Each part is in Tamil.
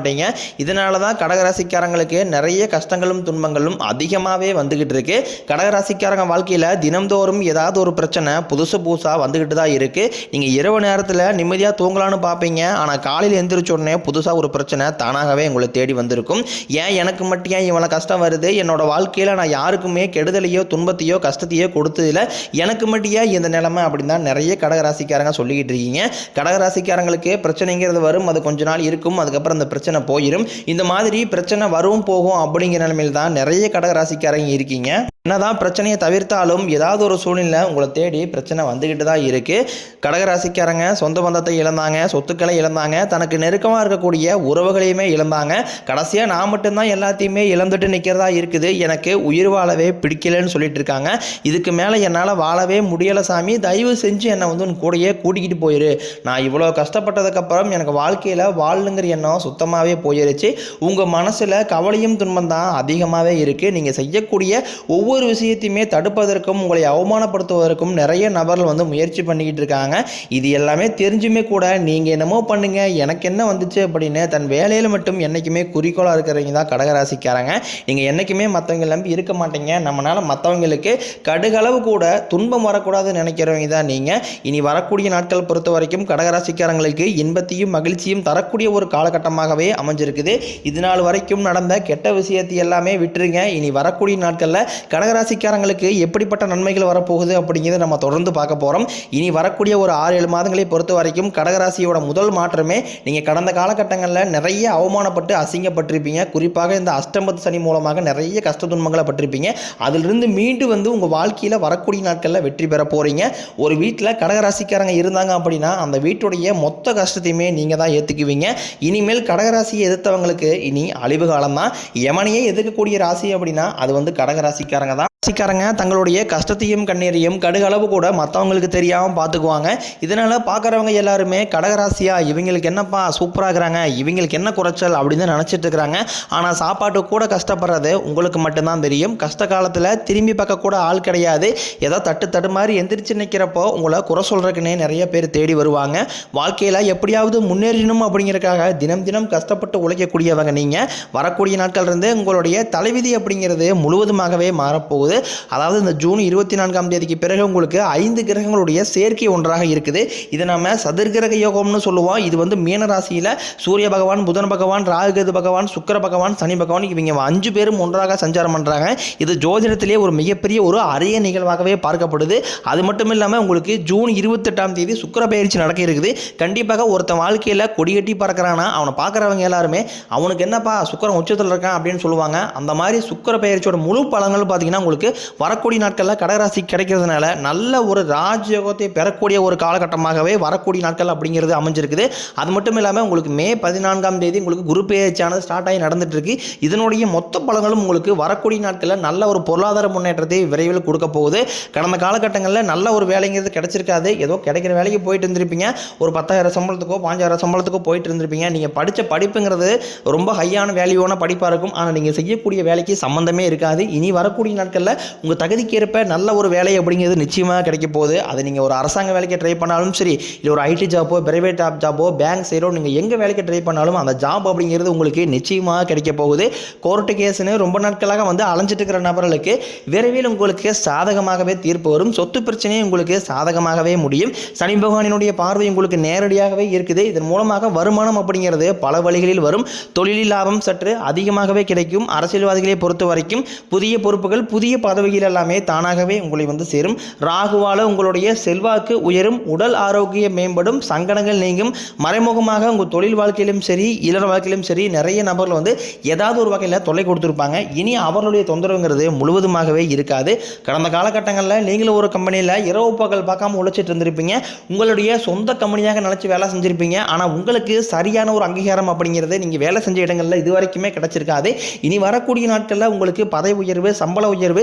மாட்டீங்க. இதனால தான் கடகராசிக்காரங்களுக்கு நிறைய கஷ்டங்களும் துன்பங்களும் அதிகமாகவே வந்துக்கிட்டு இருக்கு. கடகராசிக்காரங்க வாழ்க்கையில் தினம்தோறும் ஏதாவது ஒரு பிரச்சனை புதுசு புதுசாக வந்துக்கிட்டு தான் இருக்குது நீங்கள் இரவு நேரத்தில் நிம்மதியாக தூங்கலான்னு பார்ப்பீங்க ஆனால் காலையில் எந்திரிச்ச உடனே புதுசாக ஒரு பிரச்சனை தானாகவே உங்களை தேடி வந்திருக்கும். ஏன் எனக்கு மட்டும் ஏன் இவ்வளோ கஷ்டம் வருது? என்னோட வாழ்க்கையில் நான் யாருக்குமே கெடுதலையோ துன்பத்தையோ கஷ்டத்தையோ கொடுத்ததில்ல. எனக்கு மட்டும் ஏன் இந்த நிலைமை அப்படின்னு தான் நிறைய கடகராசிக்காரங்க சொல்லிக்கிட்டு இருக்கீங்க. கடகராசிக்காரங்களுக்கு பிரச்சனைங்கிறது வரும். அது கொஞ்ச நாள் இருக்கும். அதுக்கப்புறம் அந்த பிரச்சனை பிரச்சனை போயிடும் இந்த மாதிரி பிரச்சனை வரும் போகும் அப்படிங்கிற நிலைமையில் தான் நிறைய கடகராசிக்காரங்க இருக்கீங்க. என்னதான் பிரச்சனையை தவிர்த்தாலும் ஏதாவது ஒரு சூழ்நிலை உங்களை தேடி பிரச்சனை வந்துக்கிட்டு தான் இருக்குது கடகராசிக்காரங்க சொந்த பந்தத்தை இழந்தாங்க சொத்துக்களை இழந்தாங்க தனக்கு நெருக்கமாக இருக்கக்கூடிய உறவுகளையுமே இழந்தாங்க. கடைசியாக நான் மட்டும்தான் எல்லாத்தையுமே இழந்துட்டு நிற்கிறதா இருக்குது. எனக்கு உயிர் வாழவே பிடிக்கலன்னு சொல்லிட்டு இருக்காங்க. இதுக்கு மேலே என்னால் வாழவே முடியலை சாமி. தயவு செஞ்சு என்னை வந்து உன் கூடயே கூட்டிக்கிட்டு போயிரு. நான் இவ்வளோ கஷ்டப்பட்டதுக்கப்புறம் எனக்கு வாழ்க்கையில் வாழணுங்கிற எண்ணம் சுத்தமாகவே போயிருச்சு. உங்கள் மனசில் கவலையும் துன்பம் தான் அதிகமாகவே இருக்குது நீங்கள் செய்யக்கூடிய ஒவ்வொரு ஒவ்வொரு விஷயத்தையுமே தடுப்பதற்கும் உங்களை அவமானப்படுத்துவதற்கும் நிறைய நபர்கள் வந்து முயற்சி பண்ணிக்கிட்டு இருக்காங்க. இது எல்லாமே தெரிஞ்சுமே கூட நீங்கள் என்னமோ பண்ணுங்க எனக்கு என்ன வந்துச்சு அப்படின்னு தன் வேலையில் மட்டும் என்றைக்குமே குறிக்கோளாக இருக்கிறவங்க தான் கடகராசிக்காரங்க. நீங்கள் என்றைக்குமே மற்றவங்க நம்பி இருக்க மாட்டீங்க. நம்மளால் மற்றவங்களுக்கு கடுகளவு கூட துன்பம் வரக்கூடாதுன்னு நினைக்கிறவங்க தான் நீங்கள் இனி வரக்கூடிய நாட்கள் பொறுத்த வரைக்கும் கடகராசிக்காரங்களுக்கு இன்பத்தையும் மகிழ்ச்சியும் தரக்கூடிய ஒரு காலகட்டமாகவே அமைஞ்சிருக்குது. இது நாள் வரைக்கும் நடந்த கெட்ட விஷயத்தை எல்லாமே விட்டுருங்க. இனி வரக்கூடிய நாட்களில் கடகராசிக்காரங்களுக்கு எப்படிப்பட்ட நன்மைகள் வரப்போகுது அப்படிங்கிறத நம்ம தொடர்ந்து பார்க்க போகிறோம் இனி வரக்கூடிய ஒரு ஆறு ஏழு மாதங்களை பொறுத்த வரைக்கும் கடகராசியோட முதல் மாற்றமே நீங்கள் கடந்த காலகட்டங்களில் நிறைய அவமானப்பட்டு அசிங்கப்பட்டிருப்பீங்க. குறிப்பாக இந்த அஷ்டமத்து சனி மூலமாக நிறைய கஷ்ட துன்பங்களை பட்டிருப்பீங்க. அதிலிருந்து மீண்டு வந்து உங்கள் வாழ்க்கையில் வரக்கூடிய நாட்களில் வெற்றி பெற போகிறீங்க ஒரு வீட்டில் கடகராசிக்காரங்க இருந்தாங்க அப்படின்னா அந்த வீட்டுடைய மொத்த கஷ்டத்தையுமே நீங்கள் தான் ஏற்றுக்குவீங்க இனிமேல் கடகராசியை எதிர்த்தவங்களுக்கு இனி அழிவு காலம் தான் யமனையே எதிர்க்கக்கூடிய ராசி அப்படின்னா அது வந்து கடகராசிக்காரங்க ராசிக்காரங்க தங்களுடைய கஷ்டத்தையும் கண்ணீரையும் கடுகளவு கூட மற்றவங்களுக்கு தெரியாமல் பார்த்துக்குவாங்க இதனால் பார்க்குறவங்க எல்லாருமே கடகராசியா இவங்களுக்கு என்னப்பா சூப்பராக இருக்கிறாங்க இவங்களுக்கு என்ன குறைச்சல் அப்படின்னு தான் நினச்சிட்டு இருக்கிறாங்க. ஆனால் சாப்பாட்டு கூட கஷ்டப்படுறது உங்களுக்கு மட்டும்தான் தெரியும். கஷ்ட காலத்தில் திரும்பி பார்க்க கூட ஆள் கிடையாது. ஏதோ தட்டு தட்டு மாதிரி எந்திரிச்சு நிற்கிறப்போ உங்களை குறை சொல்கிறதுக்குன்னே நிறைய பேர் தேடி வருவாங்க. வாழ்க்கையில் எப்படியாவது முன்னேறணும் அப்படிங்கிறதுக்காக தினம் தினம் கஷ்டப்பட்டு உழைக்கக்கூடியவங்க நீங்கள் வரக்கூடிய நாட்கள் இருந்து உங்களுடைய தலைவிதி அப்படிங்கிறது முழுவதுமாகவே மாறப்போகுது. அதாவது இந்த ஜூன் இருபத்தி நான்காம் தேதிக்கு பிறகு உங்களுக்கு ஐந்து கிரகங்களுடைய சேர்க்கை ஒன்றாக இருக்குது. இதை நம்ம சதுர்கிரக யோகம்னு சொல்லுவோம். இது வந்து மீன ராசியில் சூரிய பகவான் புதன் பகவான் ராகுகேது பகவான் சுக்கிர பகவான் சனி பகவான் இவங்க அஞ்சு பேரும் ஒன்றாக சஞ்சாரம் பண்ணுறாங்க இது ஜோதிடத்திலேயே ஒரு மிகப்பெரிய ஒரு அரிய நிகழ்வாகவே பார்க்கப்படுது. அது மட்டும் இல்லாமல் உங்களுக்கு ஜூன் இருபத்தெட்டாம் தேதி சுக்கிர பயிற்சி நடக்க இருக்குது. கண்டிப்பாக ஒருத்தன் வாழ்க்கையில் கொடிகட்டி பறக்கிறானா அவனை பார்க்குறவங்க எல்லாருமே அவனுக்கு என்னப்பா சுக்கரம் உச்சத்தில் இருக்கான் அப்படின்னு சொல்லுவாங்க. அந்த மாதிரி சுக்கர பயிற்சியோட முழு பலன்கள் பார்த்தீங்கன்னா உங்களுக்கு வரக்கூடிய நாட்களில் கடகராசி கிடைக்கிறதுனால நல்ல ஒரு ராஜயோகத்தை பெறக்கூடிய ஒரு காலகட்டமாகவே வரக்கூடிய நாட்கள் அப்படிங்கிறது அமைஞ்சிருக்குது. அது மட்டும் இல்லாமல் உங்களுக்கு மே பதினான்காம் தேதி உங்களுக்கு குரு பேச்சானது ஸ்டார்ட் ஆகி நடந்துட்டு இருக்கு இதனுடைய மொத்த பலன்களும் உங்களுக்கு வரக்கூடிய நாட்களில் நல்ல ஒரு பொருளாதார முன்னேற்றத்தை விரைவில் கொடுக்க போகுது. கடந்த காலகட்டங்களில் நல்ல ஒரு வேலைங்கிறது கிடைச்சிருக்காது. ஏதோ கிடைக்கிற வேலைக்கு போயிட்டு இருந்திருப்பீங்க. ஒரு பத்தாயிரம் சம்பளத்துக்கோ பாஞ்சாயிரம் சம்பளத்துக்கோ போயிட்டு இருந்திருப்பீங்க. நீங்கள் படித்த படிப்புங்கிறது ரொம்ப ஹையான வேல்யூவான படிப்பாக இருக்கும். ஆனால் நீங்கள் செய்யக்கூடிய வேலைக்கு சம்மந்தமே இருக்காது. இனி வரக்கூடிய நாட்களில் உங்கள் தகுதிக்கு ஏற்ப நல்ல ஒரு வேலை அப்படிங்கிறது நிச்சயமாக கிடைக்க போகுது. அதை நீங்கள் ஒரு அரசாங்க வேலைக்கு ட்ரை பண்ணாலும் சரி இல்லை ஒரு ஐடி ஜாப்போ பிரைவேட் ஜாப் ஜாப்போ பேங்க் சைடோ நீங்கள் எங்கே வேலைக்கு ட்ரை பண்ணாலும் அந்த ஜாப் அப்படிங்கிறது உங்களுக்கு நிச்சயமாக கிடைக்க போகுது. கோர்ட்டு கேஸ்னு ரொம்ப நாட்களாக வந்து அலைஞ்சிட்டு இருக்கிற நபர்களுக்கு விரைவில் உங்களுக்கு சாதகமாகவே தீர்ப்பு வரும். சொத்து பிரச்சனையும் உங்களுக்கு சாதகமாகவே முடியும். சனி பகவானினுடைய பார்வை உங்களுக்கு நேரடியாகவே இருக்குது. இதன் மூலமாக வருமானம் அப்படிங்கிறது பல வழிகளில் வரும். தொழிலில் லாபம் சற்று அதிகமாகவே கிடைக்கும். அரசியல்வாதிகளை பொறுத்த வரைக்கும் புதிய பொறுப்புகள் புதிய பதவிகள் எல்லாமே தானாகவே உங்களை வந்து சேரும். ராகுவால உங்களுடைய செல்வாக்கு உயரும் உடல் ஆரோக்கியம் மேம்படும் சங்கடங்கள் நீங்கும். மறைமுகமாக உங்கள் தொழில் வாழ்க்கையிலும் சரி இளர் வாழ்க்கையிலும் சரி நிறைய நபர்கள் வந்து ஏதாவது ஒரு வகையில் தொல்லை கொடுத்துருப்பாங்க. இனி அவர்களுடைய தொந்தரவுங்கிறது முழுவதுமாகவே இருக்காது. கடந்த காலகட்டங்களில் நீங்களும் ஒரு கம்பெனியில் இரவு பகல் பார்க்காம உழைச்சிட்டு இருந்திருப்பீங்க. உங்களுடைய சொந்த கம்பெனியாக நினச்சி வேலை செஞ்சுருப்பீங்க. ஆனால் உங்களுக்கு சரியான ஒரு அங்கீகாரம் அப்படிங்கிறது நீங்கள் வேலை செஞ்ச இடங்களில் இது வரைக்குமே கிடச்சிருக்காது. இனி வரக்கூடிய நாட்களில் உங்களுக்கு பதவி உயர்வு சம்பள உயர்வு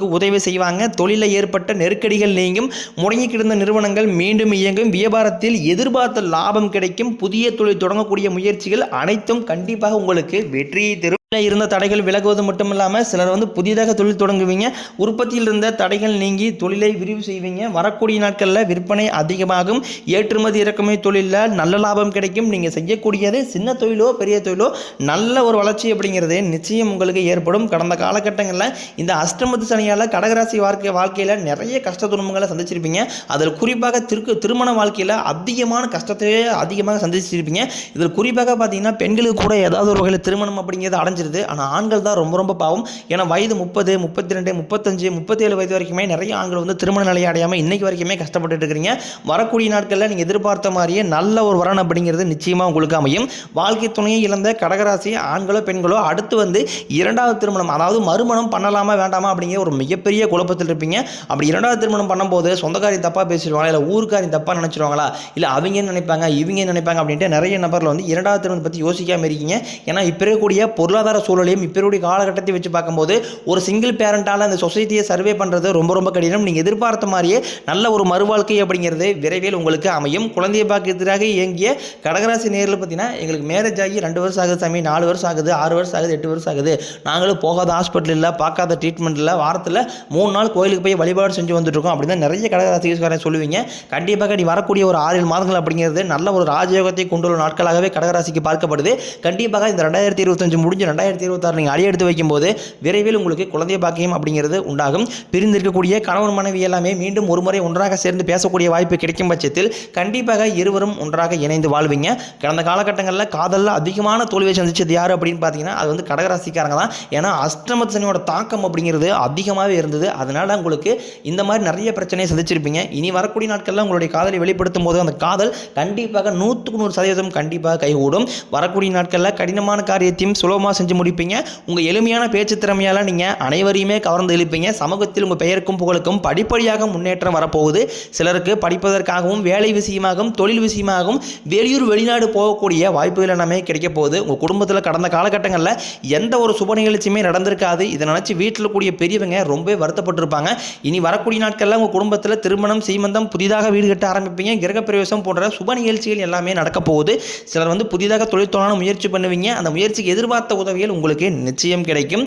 உதவி செய்வாங்க. தொழிலில் ஏற்பட்ட நெருக்கடிகள் நீங்கும். முடங்கி கிடந்த நிறுவனங்கள் மீண்டும் இயங்கும். வியாபாரத்தில் எதிர்பார்த்த லாபம் கிடைக்கும். புதிய தொழில் தொடங்கக்கூடிய முயற்சிகள் அனைத்தும் கண்டிப்பாக உங்களுக்கு வெற்றியை தரும். இருந்த தடைகள் விலகுவது மட்டும் இல்லாமல் சிலர் வந்து புதிதாக தொழில் தொடங்குவீங்க. உற்பத்தியில் இருந்த தடைகள் நீங்கி தொழிலை விரிவு செய்வீங்க. வரக்கூடிய நாட்களில் விற்பனை அதிகமாகும். ஏற்றுமதி இறக்குமதி தொழிலில் நல்ல லாபம் கிடைக்கும். நீங்கள் செய்யக்கூடியது சின்ன தொழிலோ பெரிய தொழிலோ நல்ல ஒரு வளர்ச்சி அப்படிங்கிறது நிச்சயம் உங்களுக்கு ஏற்படும். கடந்த காலகட்டங்களில் இந்த அஷ்டமத்து சனியால் கடகராசி வாழ்க்கை வாழ்க்கையில் நிறைய கஷ்ட துன்பங்களை சந்திச்சிருப்பீங்க. அதில் குறிப்பாக திருக்கு திருமண வாழ்க்கையில் அதிகமான கஷ்டத்தையே அதிகமாக சந்திச்சிருப்பீங்க. இதில் குறிப்பாக பார்த்தீங்கன்னா பெண்களுக்கு கூட ஏதாவது ஒரு வகையில் திருமணம் அப்படிங்கிறது அடைஞ்சு அடைஞ்சிருது ஆனால் ஆண்கள் தான் ரொம்ப ரொம்ப பாவம். ஏன்னா வயது முப்பது முப்பத்தி ரெண்டு முப்பத்தஞ்சு முப்பத்தேழு வயது வரைக்குமே நிறைய ஆண்கள் வந்து திருமண நிலையை அடையாமல் இன்றைக்கி வரைக்குமே கஷ்டப்பட்டுட்டு இருக்கிறீங்க. வரக்கூடிய நாட்களில் நீங்கள் எதிர்பார்த்த மாதிரியே நல்ல ஒரு வரன் அப்படிங்கிறது நிச்சயமாக உங்களுக்கு அமையும். வாழ்க்கை துணையை இழந்த கடகராசி ஆண்களோ பெண்களோ அடுத்து வந்து இரண்டாவது திருமணம் அதாவது மறுமணம் பண்ணலாமா வேண்டாமா அப்படிங்கிற ஒரு மிகப்பெரிய குழப்பத்தில் இருப்பீங்க. அப்படி இரண்டாவது திருமணம் பண்ணும்போது சொந்தக்காரி தப்பாக பேசிடுவாங்களா இல்லை ஊருக்காரி தப்பாக நினச்சிருவாங்களா இல்லை அவங்க என்ன நினைப்பாங்க இவங்க நினைப்பாங்க அப்படின்ட்டு நிறைய நபரில் வந்து இரண்டாவது திருமணம் பற்றி யோசிக்காமல் இருக்கீங்க. ஏன்னா இப்போ இருக்கக்கூடிய பொருளாதார சூழலையும் இப்போ காலகட்டத்தை வச்சு பார்க்கும்போது ஒரு சிங்கிள் பேரண்டால் அந்த சொசைட்டியை சர்வே பண்ணுறது ரொம்ப ரொம்ப கடினம். நீங்கள் எதிர்பார்த்த மாதிரியே நல்ல ஒரு மறுவாழ்க்கை அப்படிங்கிறது விரைவில் உங்களுக்கு அமையும். குழந்தைய எதிராக இயங்கிய கடகராசி நேரில் பார்த்தீங்கன்னா எங்களுக்கு மேரேஜ் ஆகி ரெண்டு வருஷம் ஆகுது சாமி நாலு வருஷம் ஆகுது ஆறு வருஷம் ஆகுது எட்டு வருஷம் ஆகுது. நாங்களும் போகாத ஹாஸ்பிட்டல் இல்லை பார்க்காத ட்ரீட்மெண்ட் இல்லை. வாரத்தில் மூணு நாள் கோயிலுக்கு போய் வழிபாடு செஞ்சு வந்துட்டுருக்கோம் அப்படின்னு தான் நிறைய கடகராசிக்காரன் சொல்லுவீங்க. கண்டிப்பாக நீ வரக்கூடிய ஒரு ஆறு மாதங்கள் அப்படிங்கிறது நல்ல ஒரு ராஜயோகத்தை கொண்டுள்ள நாட்களாகவே கடகராசிக்கு பார்க்கப்படுது. கண்டிப்பாக இந்த ரெண்டாயிரத்தி இருபத்தஞ்சு முடிஞ்சு ரெண்டாயிரத்தி இருபத்தாறு நீங்கள் அடி எடுத்து வைக்கும்போது விரைவில் உங்களுக்கு குழந்தை பாக்கியம் அப்படிங்கிறது உண்டாகும். பிரிந்திருக்கக்கூடிய கணவன் மனைவி எல்லாமே மீண்டும் ஒரு முறை ஒன்றாக சேர்ந்து பேசக்கூடிய வாய்ப்பு கிடைக்கும் பட்சத்தில் கண்டிப்பாக இருவரும் ஒன்றாக இணைந்து வாழ்வீங்க. கடந்த காலகட்டங்களில் காதலில் அதிகமான தோல்வியை சந்திச்சது யார் அப்படின்னு பார்த்தீங்கன்னா அது வந்து கடகராசிக்காரங்க தான். ஏன்னா அஷ்டமத்து சனியோட தாக்கம் அப்படிங்கிறது அதிகமாகவே இருந்தது. அதனால உங்களுக்கு இந்த மாதிரி நிறைய பிரச்சனையை சந்திச்சிருப்பீங்க. இனி வரக்கூடிய நாட்களில் உங்களுடைய காதலை வெளிப்படுத்தும் போது அந்த காதல் கண்டிப்பாக நூற்றுக்கு நூறு சதவீதம் கண்டிப்பாக கைகூடும். வரக்கூடிய நாட்களில் கடினமான காரியத்தையும் சுலபமாக செஞ்சு முடிப்பீங்க. உங்கள் எளிமையான பேச்சு திறமையால் நீங்கள் அனைவரையுமே கவர்ந்து இழுப்பீங்க. சமூகத்தில் உங்கள் பெயருக்கும் புகழுக்கும் படிப்படியாக முன்னேற்றம் வரப்போகுது. சிலருக்கு படிப்பதற்காகவும் வேலை விஷயமாகவும் தொழில் விஷயமாகவும் வெளியூர் வெளிநாடு போகக்கூடிய வாய்ப்புகள் எல்லாமே கிடைக்க போகுது. உங்கள் குடும்பத்தில் கடந்த காலகட்டங்களில் எந்த ஒரு சுப நிகழ்ச்சியுமே நடந்திருக்காது. இதை நினச்சி வீட்டில் கூடிய பெரியவங்க ரொம்பவே வருத்தப்பட்டிருப்பாங்க. இனி வரக்கூடிய நாட்களில் உங்கள் குடும்பத்தில் திருமணம் சீமந்தம் புதிதாக வீடு கட்ட ஆரம்பிப்பீங்க. கிரகப்பிரவேசம் போன்ற சுப நிகழ்ச்சிகள் எல்லாமே நடக்க போகுது. சிலர் வந்து புதிதாக தொழில் முயற்சி பண்ணுவீங்க. அந்த முயற்சிக்கு எதிர்பார்த்த உதவி உதவிகள் உங்களுக்கு நிச்சயம் கிடைக்கும்.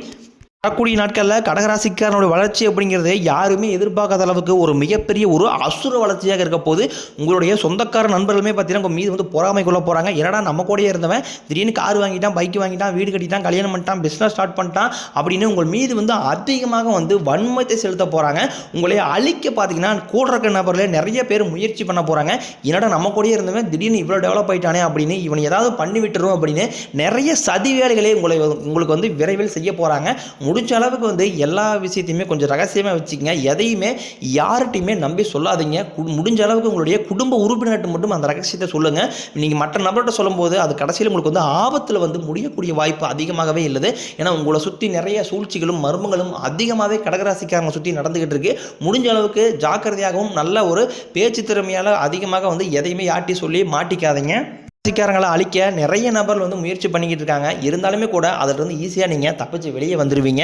வரக்கூடிய நாட்களில் கடகராசிக்காரனுடைய வளர்ச்சி அப்படிங்கிறது யாருமே எதிர்பார்க்காத அளவுக்கு ஒரு மிகப்பெரிய ஒரு அசுர வளர்ச்சியாக இருக்க போது உங்களுடைய சொந்தக்கார நண்பர்களுமே பார்த்தீங்கன்னா உங்கள் மீது வந்து பொறாமை கொள்ள போகிறாங்க என்னடா நம்ம கூடயே இருந்தவன் திடீர்னு கார் வாங்கிட்டான் பைக் வாங்கிட்டான் வீடு கட்டிட்டான் கல்யாணம் பண்ணிட்டான் பிஸ்னஸ் ஸ்டார்ட் பண்ணிட்டான் அப்படின்னு உங்கள் மீது வந்து அதிகமாக வந்து வன்மத்தை செலுத்த போகிறாங்க உங்களை அழிக்க பார்த்தீங்கன்னா கூட இருக்க நபர்களே நிறைய பேர் முயற்சி பண்ண போகிறாங்க என்னடா நம்ம கூடயே இருந்தவன் திடீர்னு இவ்வளோ டெவலப் ஆயிட்டானே அப்படின்னு இவன் ஏதாவது பண்ணி விட்டுரும் அப்படின்னு நிறைய சதி வேலைகளை உங்களை உங்களுக்கு வந்து விரைவில் செய்ய போகிறாங்க முடிஞ்ச அளவுக்கு வந்து எல்லா விஷயத்தையுமே கொஞ்சம் ரகசியமாக வச்சுக்கங்க. எதையுமே யார்கிட்டையுமே நம்பி சொல்லாதீங்க. கு- முடிஞ்ச அளவுக்கு உங்களுடைய குடும்ப உறுப்பினர்கிட்ட மட்டும் அந்த ரகசியத்தை சொல்லுங்கள் நீங்கள் மற்ற நபர்கிட்ட சொல்லும்போது அது கடைசியில் உங்களுக்கு வந்து ஆபத்தில் வந்து முடியக்கூடிய வாய்ப்பு அதிகமாகவே இல்லது. ஏன்னா உங்களை சுற்றி நிறைய சூழ்ச்சிகளும் மர்மங்களும் அதிகமாகவே கடகராசிக்காரங்க சுற்றி நடந்துக்கிட்டு இருக்கு. முடிஞ்ச அளவுக்கு ஜாக்கிரதையாகவும் நல்ல ஒரு பேச்சு திறமையால் அதிகமாக வந்து எதையுமே யாட்டி சொல்லி மாட்டிக்காதீங்க. ராசிக்காரங்களை அழிக்க நிறைய நபர்கள் வந்து முயற்சி பண்ணிக்கிட்டு இருக்காங்க. இருந்தாலுமே கூட அதிலிருந்து ஈஸியாக நீங்கள் தப்பிச்சு வெளியே வந்துடுவீங்க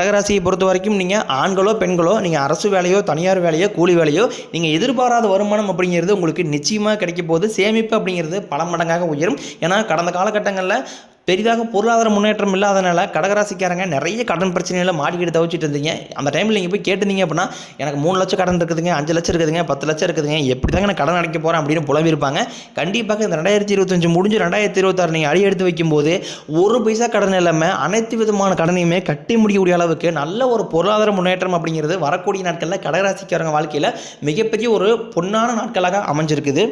கடகராசியை பொறுத்த வரைக்கும் நீங்கள் ஆண்களோ பெண்களோ நீங்கள் அரசு வேலையோ தனியார் வேலையோ கூலி வேலையோ நீங்கள் எதிர்பாராத வருமானம் அப்படிங்கிறது உங்களுக்கு நிச்சயமாக கிடைக்க போது சேமிப்பு அப்படிங்கிறது பல மடங்காக உயரும். ஏன்னா கடந்த காலகட்டங்களில் பெரிதாக பொருளாதார முன்னேற்றம் இல்லாதனால கடகராசிக்காரங்க நிறைய கடன் பிரச்சனைகளை மாட்டிக்கிட்டு தவிச்சிட்டு இருந்தீங்க. அந்த டைமில் நீங்கள் போய் கேட்டிருந்தீங்க அப்படின்னா எனக்கு மூணு லட்சம் கடன் இருக்குதுங்க அஞ்சு லட்சம் இருக்குதுங்க பத்து லட்சம் இருக்குதுங்க எப்படி தாங்க நான் கடன் அடைக்க போகிறேன் அப்படின்னு புலம்பிருப்பாங்க கண்டிப்பாக இந்த ரெண்டாயிரத்தி இருபத்தஞ்சு முடிஞ்சு ரெண்டாயிரத்தி இருபத்தாறு நீங்கள் அடி எடுத்து வைக்கும்போது ஒரு பைசா கடன் இல்லாமல் அனைத்து விதமான கடனையுமே கட்டி முடியக்கூடிய அளவுக்கு நல்ல ஒரு பொருளாதார முன்னேற்றம் அப்படிங்கிறது வரக்கூடிய நாட்களில் கடகராசிக்காரங்க வாழ்க்கையில் மிகப்பெரிய ஒரு பொன்னான நாட்களாக அமைஞ்சிருக்குது.